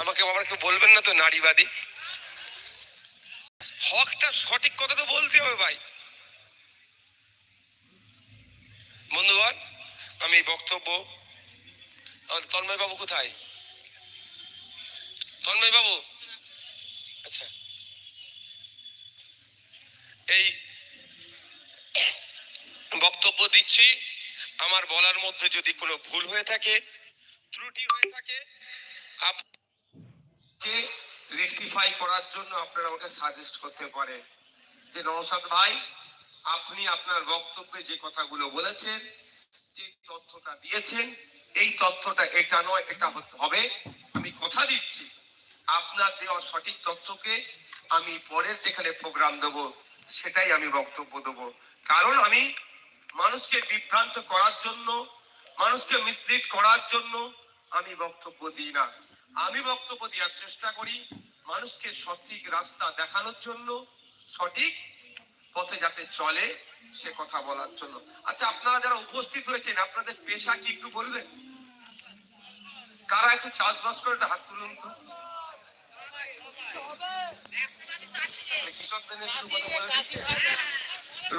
আমাকে আবার কেউ বলবেন না তো, নারীবাদী? হকটা সঠিক কথা তো বলতে হবে ভাই। বন্ধুগণ, আমি এই বক্তব্য, আমাদের তন্ময় বাবু কোথায়? তন্ময় বাবু আচ্ছা। এই বক্তব্য দিচ্ছি, আমার বলার মধ্যে যদি কোনো ভুল হয়ে থাকে, ত্রুটি হয়ে থাকে আপনি রেকটিফাই করার জন্য আপনারা আমাকে সাজেস্ট করতে পারেন। যে নৌসাদ ভাই, আপনি আপনার বক্তব্যে যে কথাগুলো বলেছেন, যে তথ্যটা দিয়েছেন, এই তথ্যটা এটা নয়, এটা হবে। আমি কথা দিচ্ছি। আপনার দেওয়া সঠিক তথ্যকে আমি পরের যেখানে প্রোগ্রাম দেব, সেটাই আমি বক্তব্য দেব। কারণ আমি মানুষকে বিভ্রান্ত করার জন্য, মানুষকে মিসলিড করার জন্য আমি বক্তব্য দিই না। আমি বক্তব্য দেওয়ার চেষ্টা করি মানুষকে সঠিক রাস্তা দেখানোর জন্য, সঠিক পথে যাতে চলে সে কথা বলার জন্য। আচ্ছা আপনারা যারা উপস্থিত হয়েছেন, আপনাদের পেশা কি একটু বলবেন? কারা একটু চাষবাস করে একটা হাত তুলুন তো।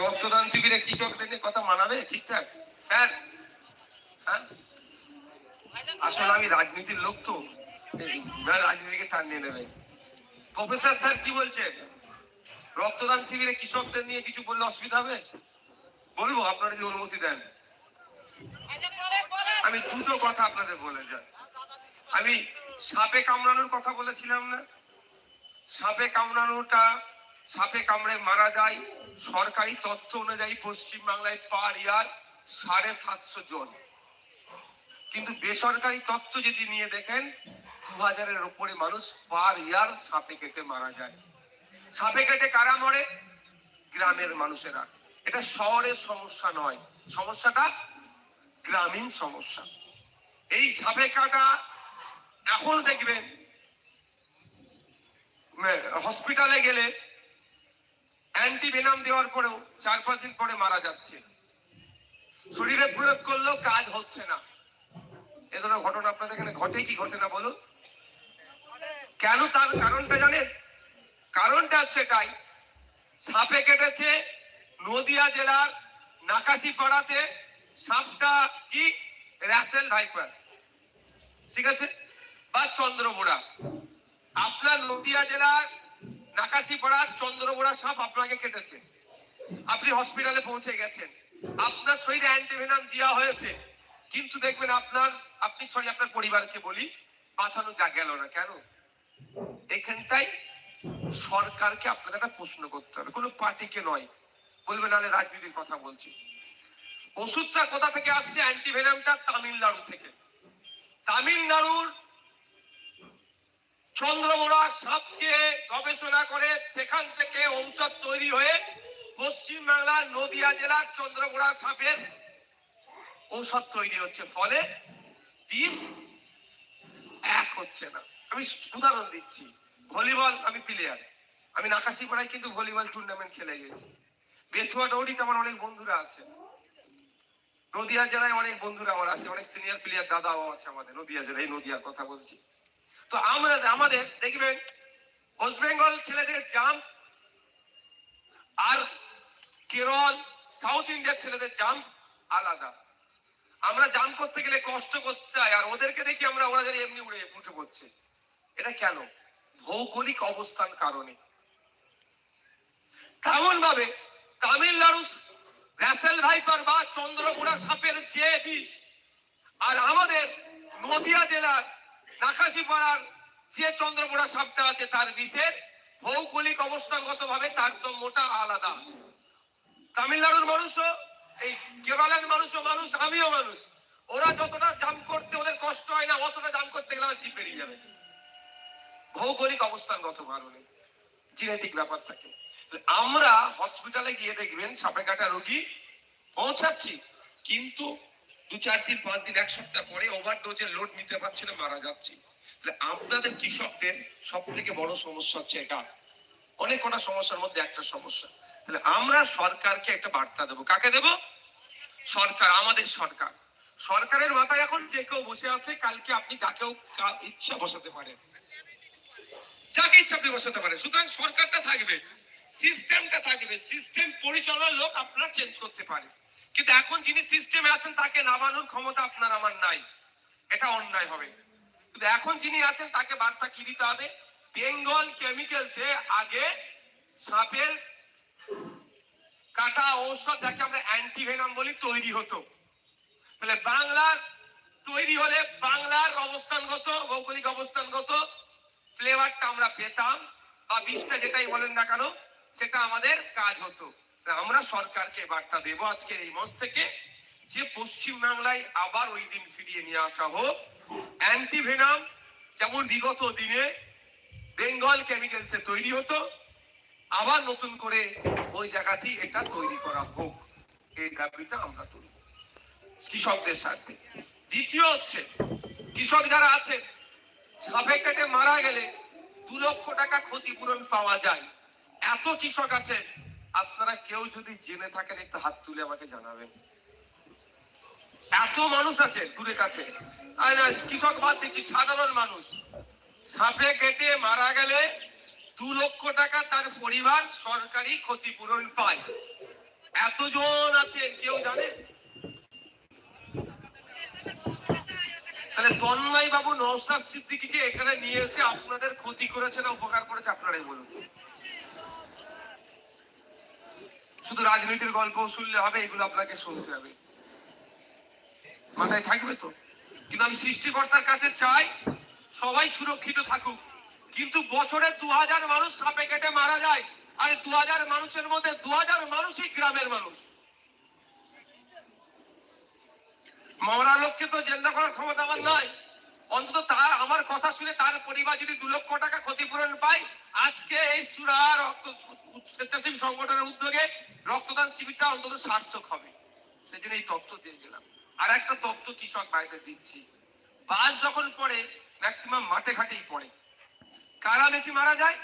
রক্তদান শিবিরে কৃষকদের কথা মানাবে? ঠিকঠাক। স্যার হ্যাঁ? আসলে আমি রাজনীতির লোক তো। রাজনীতিকে টান নেবে। প্রফেসর স্যার কি বলছেন? রক্তদান শিবিরে কৃষকদের নিয়ে কিছু বললে অসুবিধা হবে? বলব, আপনারা যদি অনুমতি দেন। আমি দুটো কথা আপনাদের বলে যাই। আমি সাপে কামড়ানোর কথা বলেছিলাম না? সাপে কামড়ানোটা, সাপে কামড়ে মারা যায়, সরকারি তথ্য অনুযায়ী পশ্চিম বাংলায় পার ইয়ার সাড়ে সাতশো জন। কিন্তু বেসরকারি তথ্য যদি নিয়ে দেখেন দু হাজারের উপরে মানুষ পার ইয়ার সাপে কেটে মারা যায়। সাপে কেটে কারা মরে? গ্রামের মানুষেরা। এটা শহরের সমস্যা নয়। সমস্যাটা গ্রামীণ সমস্যা। এই সাপে কাটা এখন দেখবেন হসপিটালে গেলে অ্যান্টিভেনাম দেওয়ার পরেও চার পাঁচ দিন পরে মারা যাচ্ছে। শরীরে প্রয়োগ করলেও কাজ হচ্ছে না। এ ধরনের ঘটনা আপনাদের এখানে ঘটে কি ঘটে না বলুন? কেন তার কারণটা জানেন? কারণটা হচ্ছে এটাই। সাপে কেটেছে নদিয়া জেলার নাকাশি পাড়াতে সাপটা কি? Russell viper. ঠিক আছে? বা চন্দ্রবোড়া আপনার নদিয়া জেলার নাকাশি পাড়ার চন্দ্রবোড়া সাপ আপনাকে কেটেছে। আপনি হসপিটালে পৌঁছে গেছেন। আপনার শরীরে অ্যান্টিভেনাম দেওয়া হয়েছে। কিন্তু দেখবেন আপনার, আপনি সরি আপনার পরিবারকে বলি, বাঁচানো যা গেল না কেন? এখানটাই সরকারকে আপনাদের একটা প্রশ্ন করতে হবে। কোনো পার্টিকে নয়। বলবে নাহলে রাজনীতির কথা বলছি। ওষুধটা কোথা থেকে আসছে? অ্যান্টিভেনামটা তামিলনাড়ু থেকে। তামিলনাড়ুর চন্দ্রমোড়া সাপকে গবেষণা করে সেখান থেকে ঔষধ তৈরি হয়ে পশ্চিম বাংলার নদিয়া জেলার চন্দ্রমোড়া সাপের ঔষধ তৈরি হচ্ছে ফলে বিষ এক হচ্ছে না। আমি উদাহরণ দিচ্ছি, ভলিবল আমি প্লেয়ার আমি নাকাশি পাড়ায় কিন্তু ভলিবল টুর্নামেন্ট খেলে গেছি। বেথুয়া দৌড়িতে আমার অনেক বন্ধুরা আছে। নদিয়া জেলায় অনেক বন্ধুরা আমার আছে, অনেক সিনিয়র প্লেয়ার দাদাও আছে আমাদের, নদিয়া জেলায় নদিয়ার কথা বলছি। তো আমরা, আমাদের, দেখবেন, ওয়েস্ট বেঙ্গল ছেলেদের জাম্প আর কেরল, সাউথ ইন্ডিয়ার ছেলেদের জাম্প আলাদা। আমরা জাম্প করতে গেলে কষ্ট করতে চাই, আর ওদেরকে দেখি আমরা ওরা যেন এমনি উড়ে উঠে পড়ছে। এটা কেন? ভৌগোলিক অবস্থান কারণে। তেমন ভাবে তামিলনাড়ু ভ্যাসেল ভাইপার বা চন্দ্রপুরা সাপের যে বিষ, আর আমাদের নদিয়া জেলার নাকাশিপাড়ার যে চন্দ্রপুরা সাপটা আছে, তার বিষের ভৌগোলিক অবস্থানগত ভাবে তারতম্যটা আলাদা। তামিলনাড়ুর মানুষও মানুষও মানুষ? আমিও মানুষ। ওরা যতটা করতে ওদের কষ্ট হয় না, অতটা করতে গেলে আমার যাবে। ভৌগোলিক অবস্থানগত কারণে ব্যাপার থাকে। আমরা হসপিটালে গিয়ে দেখবেন সাপে কাটা রোগী পৌঁছাচ্ছি, কিন্তু দু চার দিন, পাঁচ দিন, এক সপ্তাহ পরে ওভার ডোজের লোড নিতে পারছে না, মারা যাচ্ছি। তাহলে আপনাদের কৃষকদের সব থেকে বড় সমস্যা হচ্ছে এটা। অনেক কটা সমস্যার মধ্যে একটা সমস্যা। তাহলে আমরা সরকারকে একটা বার্তা দেবো। কাকে দেব? সরকার, আমাদের সরকার। সরকারের মাথায় এখন যে কেউ বসে আছে, কালকে আপনি যাকেও ইচ্ছা বসাতে পারেন। যাকে ইচ্ছা আপনি বসাতে পারেন। সুতরাং সরকারটা থাকবে, সিস্টেমটা থাকবে। সিস্টেম পরিচালনার লোক আপনারা চেঞ্জ করতে পারে কিন্তু এখন যিনি সিস্টেমে আছেন, তাকে নামানোর ক্ষমতা আপনার আমার নাই। এটা অন্যায় হবে। কিন্তু এখন যিনি আছেন, তাকে বার্তা কি দিতে হবে? বেঙ্গল কেমিক্যালসে আগে সাপের কাটা ঔষধ যাকে আমরা অ্যান্টিভেনাম বলি, তৈরি হতো। তাহলে বাংলার তৈরি হলে বাংলার অবস্থানগত, ভৌগোলিক অবস্থানগত ফ্লেভারটা আমরা পেতাম, বা বিষটা যেটাই বলেন না কেন, সেটা আমাদের কাজ হতো। আমরা সরকারকে বার্তা দেব আজকে এই মঞ্চ থেকে যে পশ্চিম বাংলায় আবার ওই দিন ফিরিয়ে নিয়ে আসা হোক। অ্যান্টিভেনাম যেমন বিগত দিনে বেঙ্গল কেমিক্যালসে তৈরি হতো আবার নতুন করে ওই জায়গাতেই এটা তৈরি করা হোক। এই দাবিটা আমরা তুলব। কৃষকদের স্বার্থে। দ্বিতীয় হচ্ছে, কৃষক যারা আছেন, সাপে কেটে মারা গেলে দু লক্ষ টাকা ক্ষতিপূরণ পাওয়া যায়। এত কৃষক আছে, আপনারা কেউ যদি জেনে থাকেন, একটু হাত তুলে আমাকে জানাবেন। এত মানুষ আছে দূরে কাছে। তাই না, কৃষক বাদ দিচ্ছি, সাধারণ মানুষ। সাপে কেটে মারা গেলে দু লক্ষ টাকা তার পরিবার সরকারি ক্ষতিপূরণ পায়। এতজন আছে কেউ জানে? তাহলে তন্ময় বাবু নৌসাদ সিদ্দিকিকে এখানে নিয়ে এসে আপনাদের ক্ষতি করেছে না উপকার করেছে, আপনারাই বলুন। শুধু রাজনীতির গল্প শুনলে হবে, এগুলো আপনাকে শুনতে হবে। মাথায় থাকবে তো? কিন্তু আমি সৃষ্টিকর্তার কাছে চাই সবাই সুরক্ষিত থাকুক। কিন্তু বছরে দু হাজার মানুষ সাপে কেটে মারা যায়, আর দু হাজার মানুষের মধ্যে দু হাজার মানুষই গ্রামের মানুষ। মরা লোককে তো জেন্দা করার ক্ষমতা আমার নয় অন্তত তার, আমার কথা শুনে তার পরিবার যদি দু লক্ষ টাকা ক্ষতিপূরণ পায়, আজকে এই সুরা রক্ত স্বেচ্ছাসেবী সংগঠনের উদ্যোগে রক্তদান শিবিরটা অন্তত সার্থক হবে। সেজন্য এই তথ্য দিয়ে গেলাম। আর একটা তথ্য কৃষক ভাইদের দিচ্ছি। বাস যখন পড়ে ম্যাক্সিমাম মাঠে ঘাটেই পড়ে। কারা বেশি মারা যায়?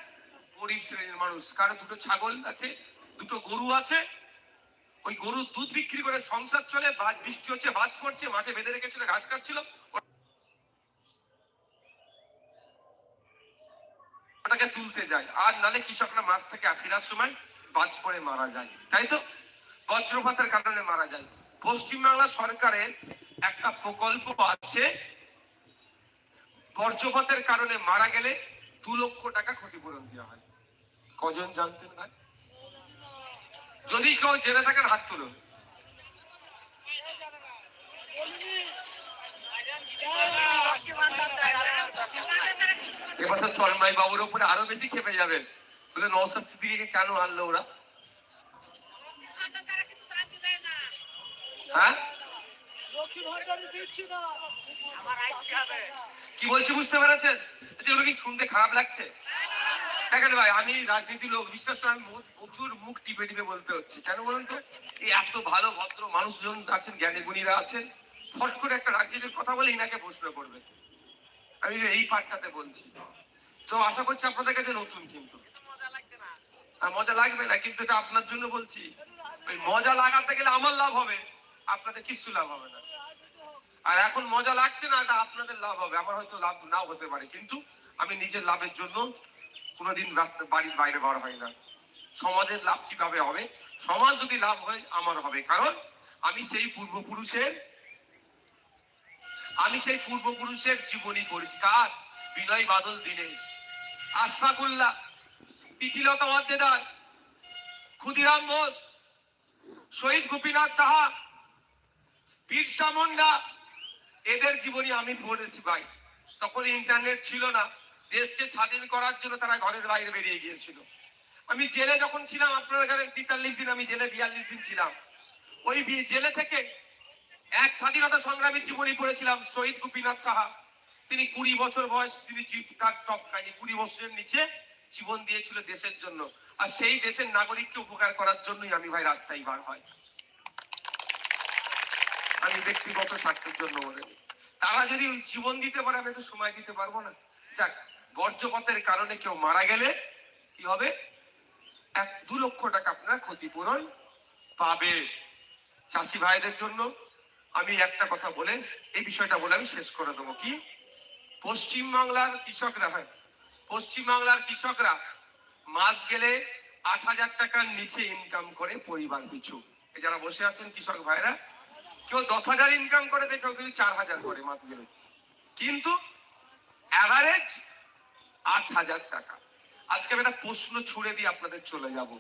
গরিব শ্রেণির মানুষ। কারও দুটো ছাগল আছে, দুটো গরু আছে। ওই গরুর দুধ বিক্রি করে সংসার চলে বৃষ্টি হচ্ছে বাজ পড়ছে, মাঠে বেঁধে রেখেছিল, ঘাস খাচ্ছিল। ওটাকে তুলতে যায়। আর নালে কৃষকরা মাছ থেকে ফেরার সময় বাজ পড়ে মারা যায়। তাই তো? বজ্রপাতের কারণে মারা যায়। পশ্চিমবাংলা সরকারের একটা প্রকল্প আছে, বজ্রপাতের কারণে মারা গেলে দু লক্ষ টাকা ক্ষতিপূরণ দেওয়া হয়। কজন জানতেন ভাই যদি কেউ জেনে থাকেন হাত তুলুন। এবছর তন্ময় বাবুর উপরে আরও বেশি খেপে যাবেন। বলে নৌসাদ সিদ্দিকিকে কেন আনলো ওরা? হ্যাঁ? কি বলছি বুঝতে পেরেছেন? এগুলো কি শুনতে খারাপ লাগছে? দেখেন ভাই, আমি রাজনীতি লোক, বিশ্বাস করে আমি প্রচুর মুখ টিপে টিপে বলতে হচ্ছে। কেন বলুন তো? এই এত ভালো, ভদ্র মানুষজন আছেন, জ্ঞানী গুণীরা আছেন, ফট করে একটা রাজনীতির কথা বলে ইনাকে প্রশ্ন করবে আমি এই পার্টটাতে বলছি। তো আশা করছি আপনাদের কাছে নতুন কিন্তু। মজা লাগবে না, কিন্তু এটা আপনার জন্য বলছি। ওই মজা লাগাতে গেলে আমার লাভ হবে, আপনাদের কিছু লাভ হবে না। আর এখন মজা লাগছে না এটা আপনাদের লাভ হবে। আমার হয়তো লাভ নাও হতে পারে, কিন্তু আমি নিজের লাভের জন্য কোনোদিন রাস্তা বাড়ির বাইরে বার হয় না। সমাজের লাভ কীভাবে হবে? সমাজ যদি লাভ হয়, আমার হবে। কারণ আমি সেই পূর্বপুরুষের আমি সেই পূর্বপুরুষের জীবনী পড়েছি কার? বিনয় বাদল দীনেশ। আশফাকুল্লাহ, তিথিলতা ওয়াদ্দেদার ক্ষুদিরাম বোস, শহীদ গোপীনাথ সাহা, বিরসা মুন্ডা। এদের জীবনী আমি পড়েছি ভাই। তখন ইন্টারনেট ছিল না। দেশকে স্বাধীন করার জন্য তারা ঘরের বাইরে বেরিয়ে গিয়েছিল। আমি জেলে যখন ছিলাম আপনারা জানেন তেতাল্লিশ দিন আমি জেলে বিয়াল্লিশ দিন ছিলাম। ওই জেলে থেকে এক স্বাধীনতা সংগ্রামী জীবনী পড়েছিলাম, শহীদ গোপীনাথ সাহা। তিনি কুড়ি বছর বয়স, তিনি তার টপকায়নি কুড়ি বছরের নিচে জীবন দিয়েছিল দেশের জন্য। আর সেই দেশের নাগরিককে উপকার করার জন্যই আমি ভাই রাস্তায় বার হয়। আমি ব্যক্তিগত স্বার্থের জন্য বলে তারা যদি জীবন দিতে পারে, আমি একটু সময় দিতে পারব না? যাক বর্জ্যপাতের কারণে কেউ মারা গেলে কি হবে? এক দু লক্ষ টাকা আপনারা ক্ষতিপূরণ পাবে। চাষি ভাইদের জন্য আমি একটা কথা বলে, এই বিষয়টা বলে আমি শেষ করে দেবো। কি? পশ্চিম বাংলার কৃষকরা, হয় পশ্চিম বাংলার কৃষকরা মাস গেলে আট হাজার টাকার নিচে ইনকাম করে পরিবার পিছু। যারা বসে আছেন কৃষক ভাইরা, কেউ দশ হাজার ইনকাম করে দেখেও কিন্তু চার হাজার করে মাস গেলে। কিন্তু অ্যাভারেজ আট হাজার টাকা। আজকে আমি একটা প্রশ্ন ছুড়ে দিয়ে আপনাদের চলে যাব।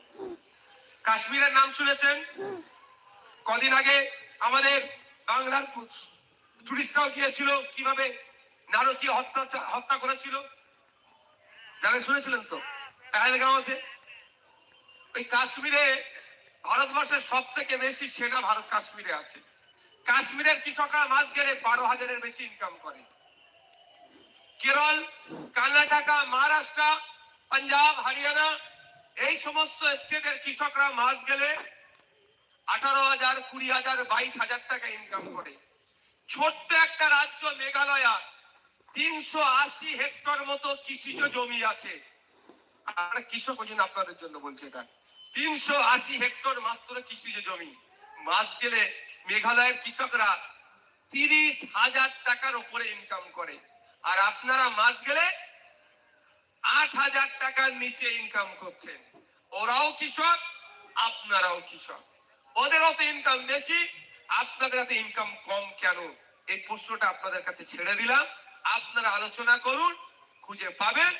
কাশ্মীরের নাম শুনেছেন? কদিন আগে আমাদের বাংলার টুরিস্টরাও গিয়েছিল, কীভাবে নারকীয় হত্যা হত্যা করেছিল। জানেন, শুনেছিলেন তো? পেহেলগাঁওতে। ওই কাশ্মীরে ভারতবর্ষের সব থেকে বেশি সেনা ভারত কাশ্মীরে আছে। কাশ্মীরের কৃষকরা মাস গেলে বারো হাজারের বেশি ইনকাম করে। কেরল, কর্ণাটকা, মহারাষ্ট্র, পাঞ্জাব, হরিয়ানা, এই সমস্ত স্টেটের কৃষকরা মাস গেলে আঠারো হাজার, কুড়ি হাজার, বাইশ হাজার টাকা ইনকাম করে। ছোট্ট একটা রাজ্য মেঘালয়া, তিনশো আশি হেক্টর মতো কৃষিজ জমি আছে। আমরা কৃষক ওই জন্য আপনাদের জন্য বলছি এটা। তিনশো আশি হেক্টর মাত্র কৃষিজ জমি। মাস গেলে মেঘালয়ের কৃষকরা তিরিশ হাজার টাকার উপরে ইনকাম করে। আর আপনারা মাস গেলে আট হাজার টাকার নিচে ইনকাম করছেন। ওরাও কৃষক, আপনারাও কৃষক। ওদের অত ইনকাম বেশি, আপনাদের হাতে ইনকাম কম কেন? এই প্রশ্নটা আপনাদের কাছে ছেড়ে দিলাম। আপনারা আলোচনা করুন, খুঁজে পাবেন।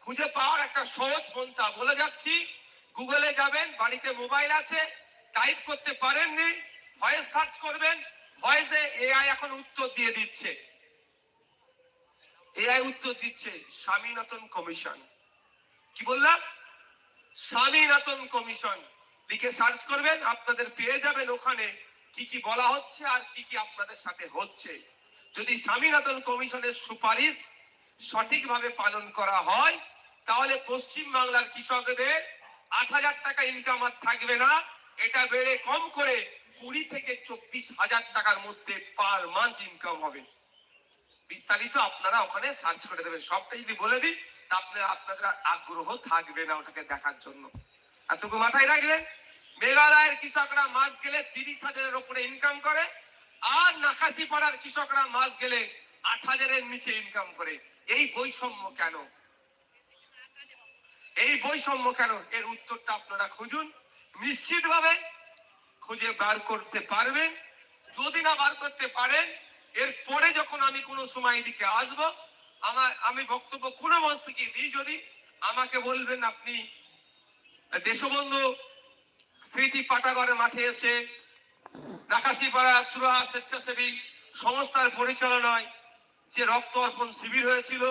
খুঁজে পাওয়ার একটা সহজ পন্থা বলে যাচ্ছি। গুগলে যাবেন, বাড়িতে মোবাইল আছে টাইপ করতে পারেননি ভয়েস সার্চ করবেন ভয়েসে এআই এখন উত্তর দিয়ে দিচ্ছে। এআই উত্তর দিচ্ছে স্বামীনাথন কমিশন। কি বললাম? স্বামীনাথন কমিশন। লিখে সার্চ করবেন, আপনাদের পেয়ে যাবেন ওখানে কি কি বলা হচ্ছে আর কি কি আপনাদের সাথে হচ্ছে। যদি স্বামীনাথন কমিশনের সুপারিশ সঠিকভাবে পালন করা হয়, তাহলে পশ্চিম বাংলার কৃষকদের আট হাজার টাকা ইনকাম আর থাকবে না। এটা বেড়ে কম করে কুড়ি থেকে চব্বিশ হাজার টাকার মধ্যে পার মান্থ ইনকাম হবে। বিস্তারিত আপনারা ওখানে সার্চ করে দেবেন। সবটা যদি বলে দিই তা আপনার আপনাদের আগ্রহ থাকবে না ওটাকে দেখার জন্য। এতটুকু মাথায় রাখবেন, মেঘালয়ের কৃষকরা মাস গেলে তিরিশ হাজারের উপরে ইনকাম করে, আর নাকাশি পাড়ার কৃষকরা মাস গেলে আট হাজারের নিচে ইনকাম করে। এই বৈষম্য কেন? এই বৈষম্য কেন? এর উত্তরটা আপনারা খুঁজুন। নিশ্চিতভাবে খুঁজে বার করতে পারবেন। যদি না বার করতে পারেন এরপরে যখন আমি কোনো সময় এদিকে আসব, আমার, আমি বক্তব্য কোনো মঞ্চ থেকে দিই যদি আমাকে বলবেন আপনি, দেশবন্ধু স্মৃতি পাটাগড়ের মাঠে এসে নাকাশিপাড়া, সুরাহা স্বেচ্ছাসেবী সংস্থার পরিচালনায় যে রক্ত অর্পণ শিবির হয়েছিল,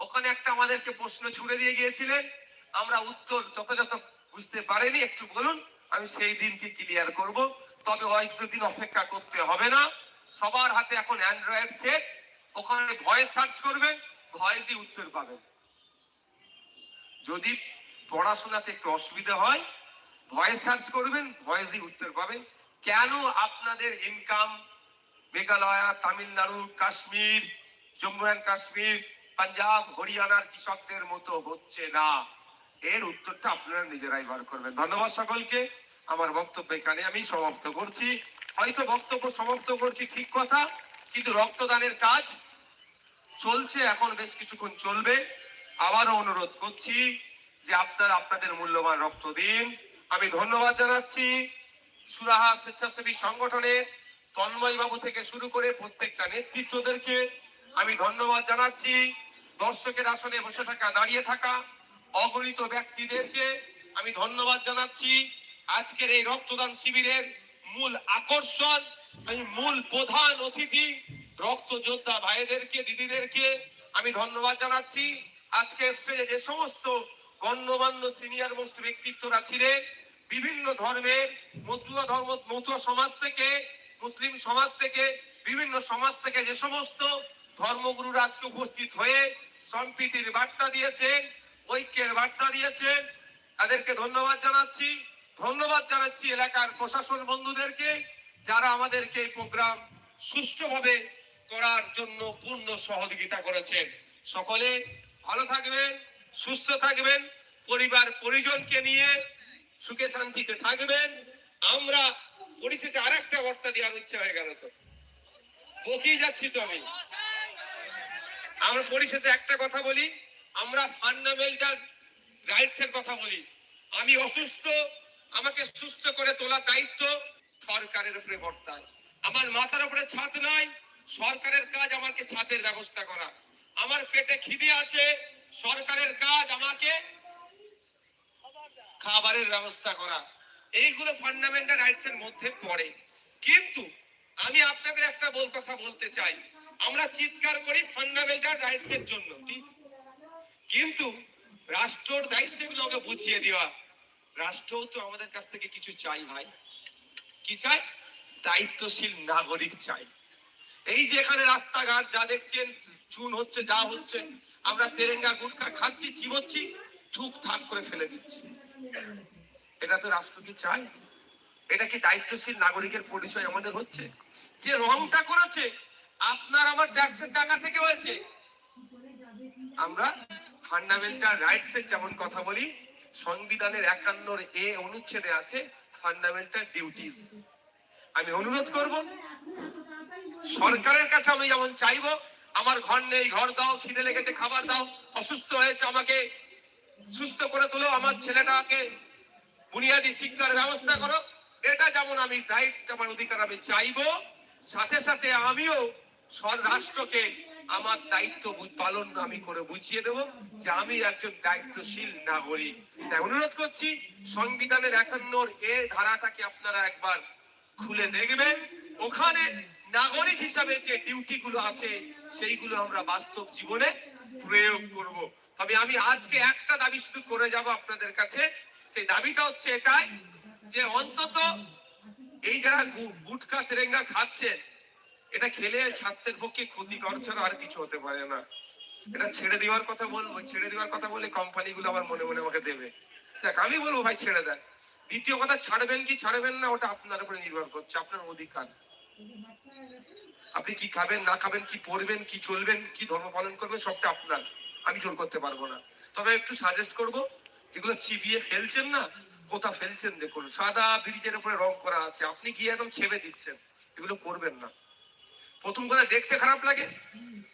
ওখানে একটা আমাদেরকে প্রশ্ন ছুড়ে দিয়ে গিয়েছিলেন। আমরা উত্তর যথাযথ বুঝতে পারিনি, একটু বলুন, আমি সেই দিনকে ক্লিয়ার করব, তবে হয়তো দিন অপেক্ষা করতে হবে না। সবার হাতে এখন অ্যান্ড্রয়েড সেট ওখানে ভয়েস সার্চ করবেন ভয়েসই উত্তর পাবেন। যদি পড়াশোনাতে একটু অসুবিধা হয় ভয়েস সার্চ করবেন ভয়েসই উত্তর পাবেন। কেন আপনাদের ইনকাম মেঘালয়, তামিলনাড়ু, কাশ্মীর, জম্মু অ্যান্ড কাশ্মীর, পাঞ্জাব, হরিয়ানার কৃষকদের মতো হচ্ছে না? এর উত্তরটা আপনারা নিজেরাই বার করবেন। ধন্যবাদ সকলকে। আমার বক্তব্য এখানে আমি সমাপ্ত করছি। হয়তো বক্তব্য সমাপ্ত করছি, ঠিক কথা, কিন্তু রক্তদানের কাজ চলছে, এখন বেশ কিছুক্ষণ চলবে। আবারও অনুরোধ করছি যে আপনারা আপনাদের মূল্যবান রক্ত দিন। আমি ধন্যবাদ জানাচ্ছি সুরাহা স্বেচ্ছাসেবী সংগঠনের তন্ময় বাবু থেকে শুরু করে প্রত্যেকটা নেতৃত্বদেরকে। আমি ধন্যবাদ জানাচ্ছি দর্শকের আসনে বসে থাকা, দাঁড়িয়ে থাকা অগণিত ব্যক্তিদেরকে। আমি ধন্যবাদ জানাচ্ছি আজকের এই রক্তদান শিবিরের মূল আকর্ষণ এই মূল প্রধান অতিথি, রক্ত যোদ্ধা ভাইদেরকে, দিদিদেরকে আমি ধন্যবাদ জানাচ্ছি। আজকে স্টেজে যে সমস্ত গণ্যমান্য সিনিয়র মোস্ট ব্যক্তিত্বরা ছিলেন, বিভিন্ন ধর্মের মতুয়া ধর্ম, মতুয়া সমাজ থেকে, মুসলিম সমাজ থেকে, বিভিন্ন সমাজ থেকে যে সমস্ত ধর্মগুরুরা আজকে উপস্থিত হয়ে সম্প্রীতির বার্তা দিয়েছেন, ঐক্যের বার্তা দিয়েছেন, তাদেরকে ধন্যবাদ জানাচ্ছি। ধন্যবাদ জানাচ্ছি এলাকার প্রশাসন বন্ধুদেরকে যারা আমাদেরকে এই প্রোগ্রাম সুষ্ঠুভাবে করার জন্য পূর্ণ সহযোগিতা করেছেন। সকলে ভালো থাকবেন, সুস্থ থাকবেন, পরিবার পরিজনকে নিয়ে সুখে শান্তিতে থাকবেন। আমরা পরিশেষে আরেকটা বার্তা দেওয়ার ইচ্ছা হয়ে গেল তো। বকেই যাচ্ছি তো আমি। আমরা পরিশেষে একটা কথা বলি, আমরা ফান্ডামেন্টাল রাইটস এর কথা বলি। আমি অসুস্থ আমাকে সুস্থ করে তোলার দায়িত্ব সরকারের উপরে বর্তায়। আমার মাথার উপরে ছাদ নাই, সরকারের কাজ আমাকে ছাদের ব্যবস্থা করা। আমার পেটে খিদে আছে, সরকারের কাজ আমাকে খাবারের ব্যবস্থা করা। এইগুলো ফান্ডামেন্টাল রাইটস এর মধ্যে পড়ে। কিন্তু আমি আপনাদের একটা বল কথা বলতে চাই। আমরা চিৎকার করি ফান্ডামেন্টাল রাইটস এর জন্য। কিন্তু রাষ্ট্রর দায়িত্বগুলো আমাকে বুঝিয়ে দেওয়া। রাষ্ট্রও তো আমাদের কাছ থেকে কিছু চাই ভাই। কি চাই? দায়িত্বশীল নাগরিক চাই। এই যে এখানে রাস্তাঘাট, যা দেখছেন, চুন হচ্ছে, যা হচ্ছে, আমরা তেরেঙ্গা গুটখা খাচ্ছি, চিবোচ্ছি থুক থাক করে ফেলে দিচ্ছি। এটা তো রাষ্ট্র কি চায়? এটা কি দায়িত্বশীল নাগরিকের পরিচয় আমাদের হচ্ছে? যে রংটা করেছে, আপনার আমার ট্যাক্সের টাকা থেকে হয়েছে। আমরা ফান্ডামেন্টাল রাইটস এর যেমন কথা বলি সংবিধানের একান্নর এ অনুচ্ছেদে আছে ফান্ডামেন্টাল ডিউটিস আমি অনুরোধ করব, সরকারের কাছে আমি যেমন চাইব, আমার ঘর নেই, ঘর দাও, খিদে লেগেছে, খাবার দাও, অসুস্থ হয়েছে, আমাকে সুস্থ করে তোলো, আমার ছেলেটাকে বুনিয়াদী শিক্ষার ব্যবস্থা করো। এটা যেমন আমি দায়িত্ব, আমার অধিকার আমি চাইব, সাথে সাথে আমিও রাষ্ট্রকে আমার দায়িত্ব পালন আমি করে বুঝিয়ে দেব যে আমি একজন দায়িত্বশীল নাগরিক। তাই অনুরোধ করছি, সংবিধানের একান্নর এ ধারাটাকে আপনারা একবার খুলে দেখবেন। ওখানে নাগরিক হিসাবে যে ডিউটি গুলো আছে, সেইগুলো আমরা বাস্তব জীবনে প্রয়োগ করব। তবে আমি আজকে একটা দাবি শুধু করে যাব আপনাদের কাছে। সেই দাবিটা হচ্ছে এটাই যে অন্তত এই যারা গুটখা তেরেঙ্গা খাচ্ছে এটা খেলে স্বাস্থ্যের পক্ষে ক্ষতিকর ছাড়া আর কিছু হতে পারে না। এটা ছেড়ে দেওয়ার কথা বলব, ছেড়ে দেওয়ার কথা বলে কোম্পানিগুলো আবার মনে মনে আমাকে দেবে। দেখ আমি বলব ভাই, ছেড়ে দেন। দ্বিতীয় কথা, ছাড়বেন কি, ছাড়বেন না, ওটা আপনার উপরে নির্ভর করছে, আপনার অধিকার। আপনি কি খাবেন, না খাবেন, কি পড়বেন, কি চলবেন, কি ধর্ম পালন করবেন, সবটা আপনার। আমি জোর করতে পারব না। তবে একটু সাজেস্ট করব, যেগুলো চিবিয়ে ফেলছেন না, কোথা ফেলছেন দেখুন। সাদা ব্রিজের উপরে রং করা আছে। আপনি গিয়ে একদম ছেবে দিচ্ছেন। এগুলো করবেন না। প্রথম কথা দেখতে খারাপ লাগে।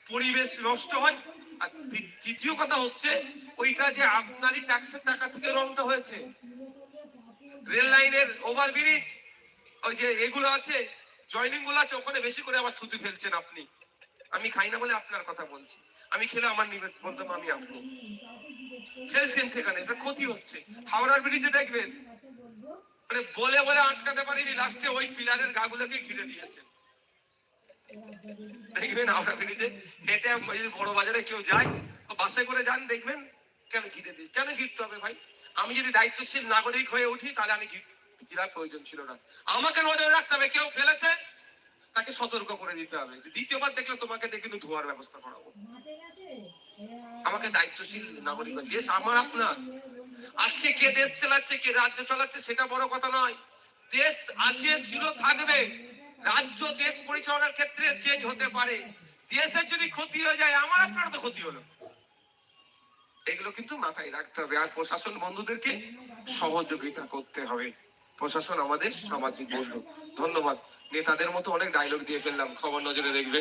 পরিবেশ নষ্ট হয়। আর দ্বি- দ্বিতীয় কথা হচ্ছে, ওইটা যে আপনারই ট্যাক্সের টাকা থেকে রংটা হয়েছে। রেল লাইনের ওভারব্রিজ ওই যে এগুলো আছে জয়নিংগুলো আছে, ওখানে বেশি করে আবার থুতু ফেলছেন আপনি। আমি খাই না বলে আপনার কথা বলছি। আমি খেলে আমার নিবেদন আমি আপনি। ফেলছেন সেখানে সে ক্ষতি হচ্ছে। হাওড়ার ব্রিজে দেখবেন। মানে বলে বলে আটকাতে পারিনি লাস্টে ওই পিলারের গাগুলোকে ঘিরে দিয়েছেন। দেখবেন হাওড়া ব্রিজে হেঁটে ওই বড় বাজারে কেউ যায় বাসে করে যান, দেখবেন কেন ঘিরে দিই কেন ঘিরতে হবে ভাই? আমি যদি দায়িত্বশীল নাগরিক হয়ে উঠি, তাহলে আমি ঘিরার প্রয়োজন ছিল না। আমাকে নজর রাখতে হবে, কেউ ফেলেছে? তাকে সতর্ক করে দিতে হবে। যে দ্বিতীয়বার দেখলে তোমাকে দেখে কিন্তু ধোয়ার ব্যবস্থা করাবো। আমাকে দায়িত্বশীল নাগরিক দেশ আমার আপনার। আজকে কে দেশ চালাচ্ছে, কে রাজ্য চালাচ্ছে, সেটা বড় কথা নয়। দেশ আছে, ছিল, থাকবে। রাজ্য দেশ পরিচালনার ক্ষেত্রে চেঞ্জ হতে পারে। দেশের যদি ক্ষতি হয়ে যায়, আমার আপনার তো ক্ষতি হলো। এগুলো কিন্তু মাথায় রাখতে হবে। আর প্রশাসন বন্ধুদেরকে সহযোগিতা করতে হবে। প্রশাসন আমাদের সামাজিক বন্ধু। ধন্যবাদ। নেতাদের মতো অনেক ডায়লগ দিয়ে ফেললাম। খবর নজরে দেখবে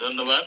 ধন্যবাদ।